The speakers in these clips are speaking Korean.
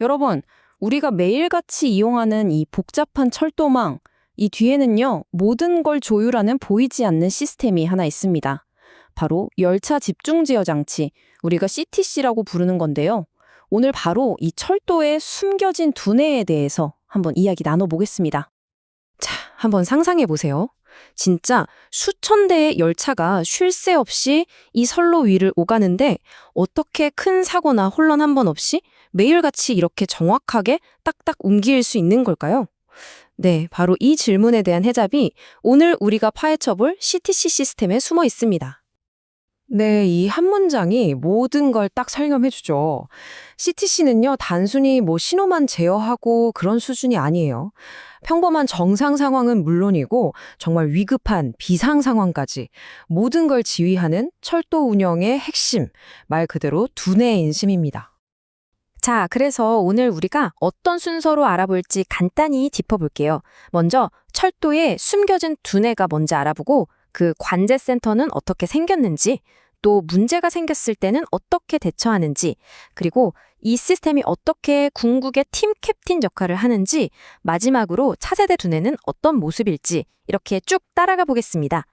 여러분, 우리가 매일같이 이용하는 이 복잡한 철도망, 이 뒤에는요, 모든 걸 조율하는 보이지 않는 시스템이 하나 있습니다. 바로 열차 집중 제어 장치, 우리가 CTC라고 부르는 건데요. 오늘 바로 이 철도의 숨겨진 두뇌에 대해서 한번 이야기 나눠보겠습니다. 자, 한번 상상해 보세요. 진짜 수천 대의 열차가 쉴 새 없이 이 선로 위를 오가는데 어떻게 큰 사고나 혼란 한 번 없이 매일같이 이렇게 정확하게 딱딱 움직일 수 있는 걸까요? 네, 바로 이 질문에 대한 해답이 오늘 우리가 파헤쳐볼 CTC 시스템에 숨어 있습니다. 네, 이 한 문장이 모든 걸 딱 설명해주죠. CTC는요, 단순히 뭐 신호만 제어하고 그런 수준이 아니에요. 평범한 정상 상황은 물론이고 정말 위급한 비상 상황까지 모든 걸 지휘하는 철도 운영의 핵심, 말 그대로 두뇌의 인심입니다. 자, 그래서 오늘 우리가 어떤 순서로 알아볼지 간단히 짚어볼게요. 먼저 철도에 숨겨진 두뇌가 뭔지 알아보고 그 관제센터는 어떻게 생겼는지, 또 문제가 생겼을 때는 어떻게 대처하는지, 그리고 이 시스템이 어떻게 궁극의 팀 캡틴 역할을 하는지, 마지막으로 차세대 두뇌는 어떤 모습일지 이렇게 쭉 따라가 보겠습니다.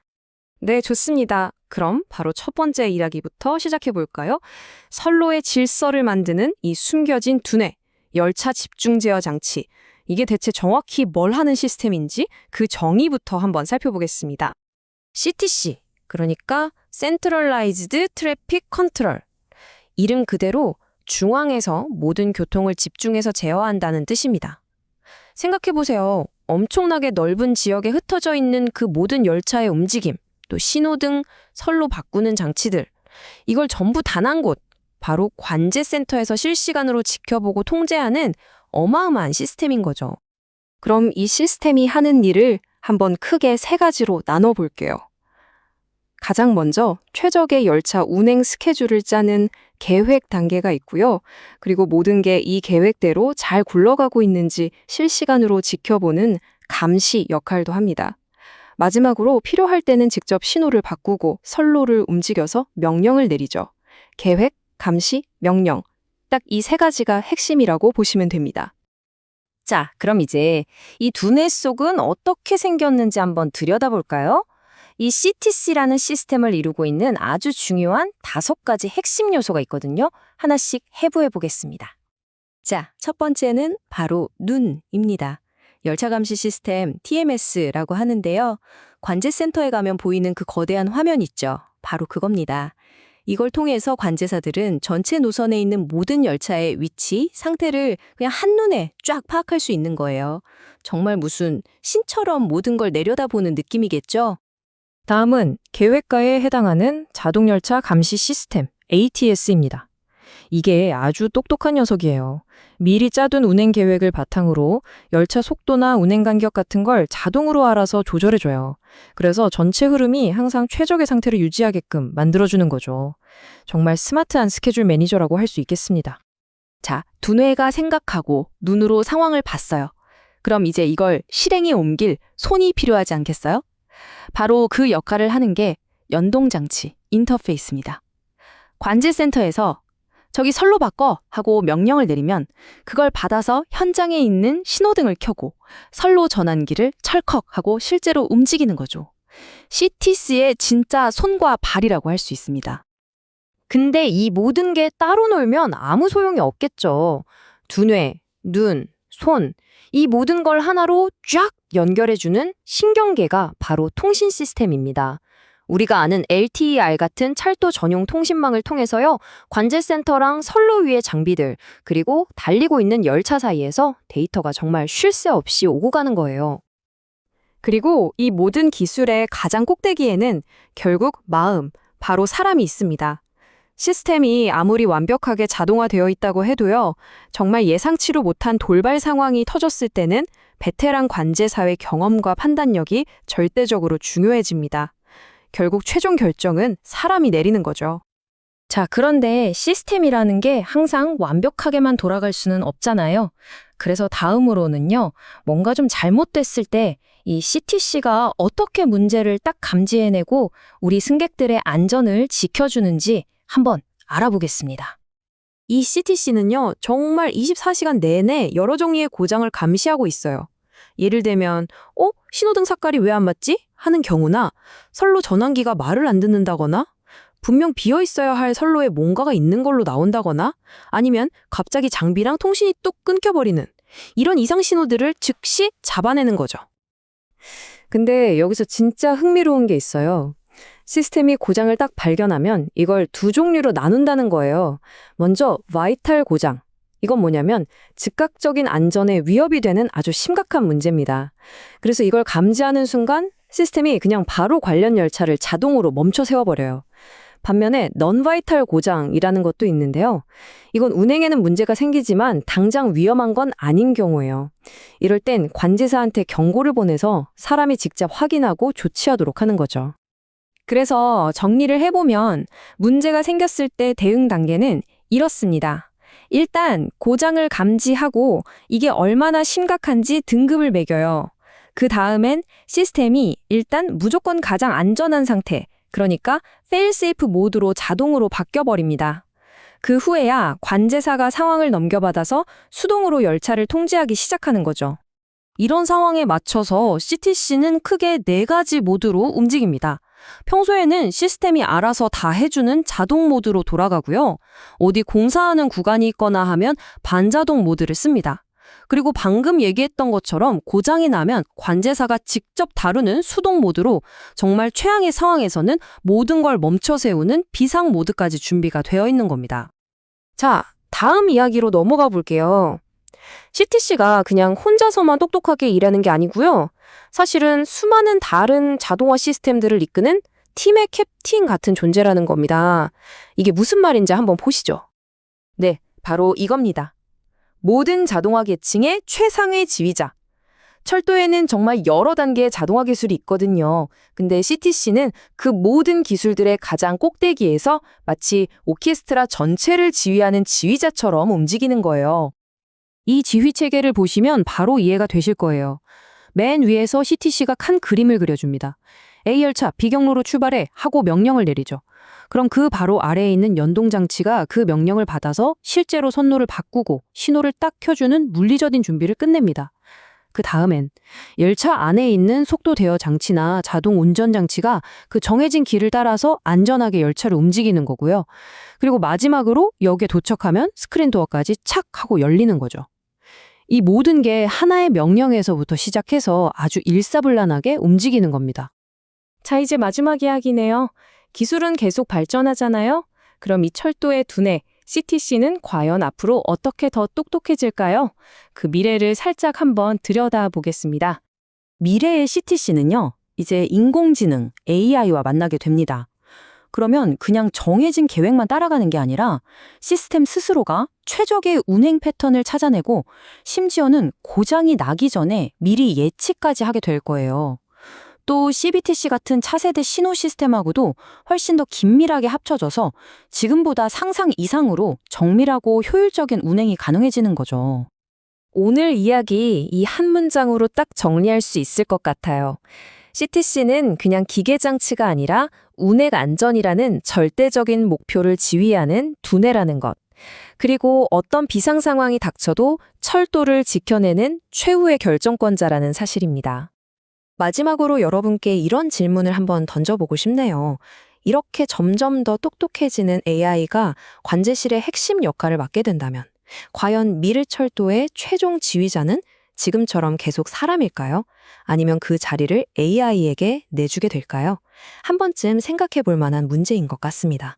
네, 좋습니다. 그럼 바로 첫 번째 이야기부터 시작해 볼까요? 선로의 질서를 만드는 이 숨겨진 두뇌, 열차 집중 제어 장치. 이게 대체 정확히 뭘 하는 시스템인지 그 정의부터 한번 살펴보겠습니다. CTC, 그러니까 Centralized Traffic Control. 이름 그대로 중앙에서 모든 교통을 집중해서 제어한다는 뜻입니다. 생각해 보세요. 엄청나게 넓은 지역에 흩어져 있는 그 모든 열차의 움직임, 또 신호등, 선로 바꾸는 장치들. 이걸 전부 단 한 곳, 바로 관제센터에서 실시간으로 지켜보고 통제하는 어마어마한 시스템인 거죠. 그럼 이 시스템이 하는 일을 한번 크게 세 가지로 나눠 볼게요. 가장 먼저 최적의 열차 운행 스케줄을 짜는 계획 단계가 있고요. 그리고 모든 게 이 계획대로 잘 굴러가고 있는지 실시간으로 지켜보는 감시 역할도 합니다. 마지막으로 필요할 때는 직접 신호를 바꾸고 선로를 움직여서 명령을 내리죠. 계획, 감시, 명령. 딱 이 세 가지가 핵심이라고 보시면 됩니다. 자, 그럼 이제 이 두뇌 속은 어떻게 생겼는지 한번 들여다볼까요? 이 CTC라는 시스템을 이루고 있는 아주 중요한 다섯 가지 핵심 요소가 있거든요. 하나씩 해부해 보겠습니다. 자, 첫 번째는 바로 눈입니다. 열차 감시 시스템 TMS라고 하는데요. 관제센터에 가면 보이는 그 거대한 화면 있죠. 바로 그겁니다. 이걸 통해서 관제사들은 전체 노선에 있는 모든 열차의 위치, 상태를 그냥 한눈에 쫙 파악할 수 있는 거예요. 정말 무슨 신처럼 모든 걸 내려다보는 느낌이겠죠? 다음은 계획가에 해당하는 자동열차 감시 시스템 ATS입니다. 이게 아주 똑똑한 녀석이에요. 미리 짜둔 운행 계획을 바탕으로 열차 속도나 운행 간격 같은 걸 자동으로 알아서 조절해줘요. 그래서 전체 흐름이 항상 최적의 상태를 유지하게끔 만들어주는 거죠. 정말 스마트한 스케줄 매니저라고 할 수 있겠습니다. 자, 두뇌가 생각하고 눈으로 상황을 봤어요. 그럼 이제 이걸 실행에 옮길 손이 필요하지 않겠어요? 바로 그 역할을 하는 게 연동장치, 인터페이스입니다. 관제센터에서 저기 선로 바꿔 하고 명령을 내리면 그걸 받아서 현장에 있는 신호등을 켜고 선로 전환기를 철컥 하고 실제로 움직이는 거죠. CTC의 진짜 손과 발이라고 할 수 있습니다. 근데 이 모든 게 따로 놀면 아무 소용이 없겠죠. 두뇌, 눈, 손, 이 모든 걸 하나로 쫙 연결해주는 신경계가 바로 통신 시스템입니다. 우리가 아는 LTER 같은 철도 전용 통신망을 통해서요, 관제센터랑 선로 위의 장비들, 그리고 달리고 있는 열차 사이에서 데이터가 정말 쉴 새 없이 오고 가는 거예요. 그리고 이 모든 기술의 가장 꼭대기에는 결국 마음, 바로 사람이 있습니다. 시스템이 아무리 완벽하게 자동화되어 있다고 해도요, 정말 예상치로 못한 돌발 상황이 터졌을 때는 베테랑 관제사의 경험과 판단력이 절대적으로 중요해집니다. 결국 최종 결정은 사람이 내리는 거죠. 자, 그런데 시스템이라는 게 항상 완벽하게만 돌아갈 수는 없잖아요. 그래서 다음으로는요, 뭔가 좀 잘못됐을 때 이 CTC가 어떻게 문제를 딱 감지해내고 우리 승객들의 안전을 지켜주는지 한번 알아보겠습니다. 이 CTC는요, 정말 24시간 내내 여러 종류의 고장을 감시하고 있어요. 예를 들면, 어? 신호등 색깔이 왜 안 맞지? 하는 경우나, 선로 전환기가 말을 안 듣는다거나, 분명 비어 있어야 할 선로에 뭔가가 있는 걸로 나온다거나, 아니면 갑자기 장비랑 통신이 뚝 끊겨버리는 이런 이상 신호들을 즉시 잡아내는 거죠. 근데 여기서 진짜 흥미로운 게 있어요. 시스템이 고장을 딱 발견하면 이걸 두 종류로 나눈다는 거예요. 먼저 바이탈 고장. 이건 뭐냐면 즉각적인 안전에 위협이 되는 아주 심각한 문제입니다. 그래서 이걸 감지하는 순간 시스템이 그냥 바로 관련 열차를 자동으로 멈춰 세워버려요. 반면에 넌바이탈 고장이라는 것도 있는데요. 이건 운행에는 문제가 생기지만 당장 위험한 건 아닌 경우예요. 이럴 땐 관제사한테 경고를 보내서 사람이 직접 확인하고 조치하도록 하는 거죠. 그래서 정리를 해보면 문제가 생겼을 때 대응 단계는 이렇습니다. 일단 고장을 감지하고 이게 얼마나 심각한지 등급을 매겨요. 그 다음엔 시스템이 일단 무조건 가장 안전한 상태, 그러니까 fail-safe 모드로 자동으로 바뀌어버립니다. 그 후에야 관제사가 상황을 넘겨받아서 수동으로 열차를 통제하기 시작하는 거죠. 이런 상황에 맞춰서 CTC는 크게 네 가지 모드로 움직입니다. 평소에는 시스템이 알아서 다 해주는 자동 모드로 돌아가고요. 어디 공사하는 구간이 있거나 하면 반자동 모드를 씁니다. 그리고 방금 얘기했던 것처럼 고장이 나면 관제사가 직접 다루는 수동 모드로 정말 최악의 상황에서는 모든 걸 멈춰 세우는 비상 모드까지 준비가 되어 있는 겁니다. 자, 다음 이야기로 넘어가 볼게요. CTC가 그냥 혼자서만 똑똑하게 일하는 게 아니고요. 사실은 수많은 다른 자동화 시스템들을 이끄는 팀의 캡틴 같은 존재라는 겁니다. 이게 무슨 말인지 한번 보시죠. 네, 바로 이겁니다. 모든 자동화 계층의 최상의 지휘자. 철도에는 정말 여러 단계의 자동화 기술이 있거든요. 근데 CTC는 그 모든 기술들의 가장 꼭대기에서 마치 오케스트라 전체를 지휘하는 지휘자처럼 움직이는 거예요. 이 지휘 체계를 보시면 바로 이해가 되실 거예요. 맨 위에서 CTC가 칸 그림을 그려줍니다. A열차 B경로로 출발해 하고 명령을 내리죠. 그럼 그 바로 아래에 있는 연동장치가 그 명령을 받아서 실제로 선로를 바꾸고 신호를 딱 켜주는 물리적인 준비를 끝냅니다. 그 다음엔 열차 안에 있는 속도 대여 장치나 자동 운전 장치가 그 정해진 길을 따라서 안전하게 열차를 움직이는 거고요. 그리고 마지막으로 역에 도착하면 스크린 도어까지 착 하고 열리는 거죠. 이 모든 게 하나의 명령에서부터 시작해서 아주 일사불란하게 움직이는 겁니다. 자, 이제 마지막 이야기네요. 기술은 계속 발전하잖아요? 그럼 이 철도의 두뇌, CTC는 과연 앞으로 어떻게 더 똑똑해질까요? 그 미래를 살짝 한번 들여다 보겠습니다. 미래의 CTC는요, 이제 인공지능, AI와 만나게 됩니다. 그러면 그냥 정해진 계획만 따라가는 게 아니라 시스템 스스로가 최적의 운행 패턴을 찾아내고 심지어는 고장이 나기 전에 미리 예측까지 하게 될 거예요. 또 CBTC 같은 차세대 신호 시스템하고도 훨씬 더 긴밀하게 합쳐져서 지금보다 상상 이상으로 정밀하고 효율적인 운행이 가능해지는 거죠. 오늘 이야기 이 한 문장으로 딱 정리할 수 있을 것 같아요. CTC는 그냥 기계 장치가 아니라 운행 안전이라는 절대적인 목표를 지휘하는 두뇌라는 것. 그리고 어떤 비상 상황이 닥쳐도 철도를 지켜내는 최후의 결정권자라는 사실입니다. 마지막으로 여러분께 이런 질문을 한번 던져보고 싶네요. 이렇게 점점 더 똑똑해지는 AI가 관제실의 핵심 역할을 맡게 된다면, 과연 미르 철도의 최종 지휘자는 지금처럼 계속 사람일까요? 아니면 그 자리를 AI에게 내주게 될까요? 한 번쯤 생각해 볼 만한 문제인 것 같습니다.